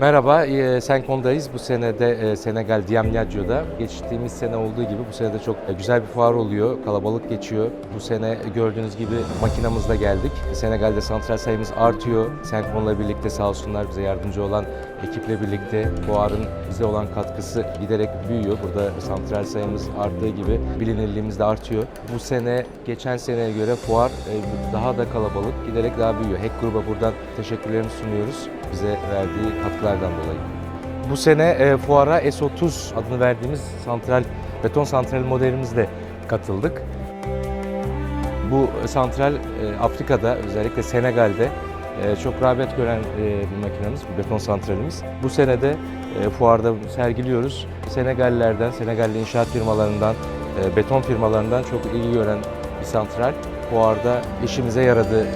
Merhaba, e, Senkom'dayız. Bu sene de e, Senegal Diamniaccio'da. Geçtiğimiz sene olduğu gibi bu sene de çok e, güzel bir fuar oluyor. Kalabalık geçiyor. Bu sene gördüğünüz gibi makinamızla geldik. Senegal'de santral sayımız artıyor. Senkom'la birlikte sağ olsunlar bize yardımcı olan ekiple birlikte fuarın bize olan katkısı giderek büyüyor. Burada santral sayımız arttığı gibi bilinirliğimiz de artıyor. Bu sene geçen seneye göre fuar daha da kalabalık, giderek daha büyüyor. Hack Group'a buradan teşekkürlerimi sunuyoruz bize verdiği katkılardan dolayı. Bu sene e, fuara S30 adını verdiğimiz santral, beton santral modelimizle katıldık. Bu santral e, Afrika'da özellikle Senegal'de e, çok rağbet gören e, bir makinemiz, bir beton santralimiz. Bu sene de e, fuarda sergiliyoruz. Senegallerden, Senegalli inşaat firmalarından, e, beton firmalarından çok ilgi gören bir santral. Fuarda işimize yaradı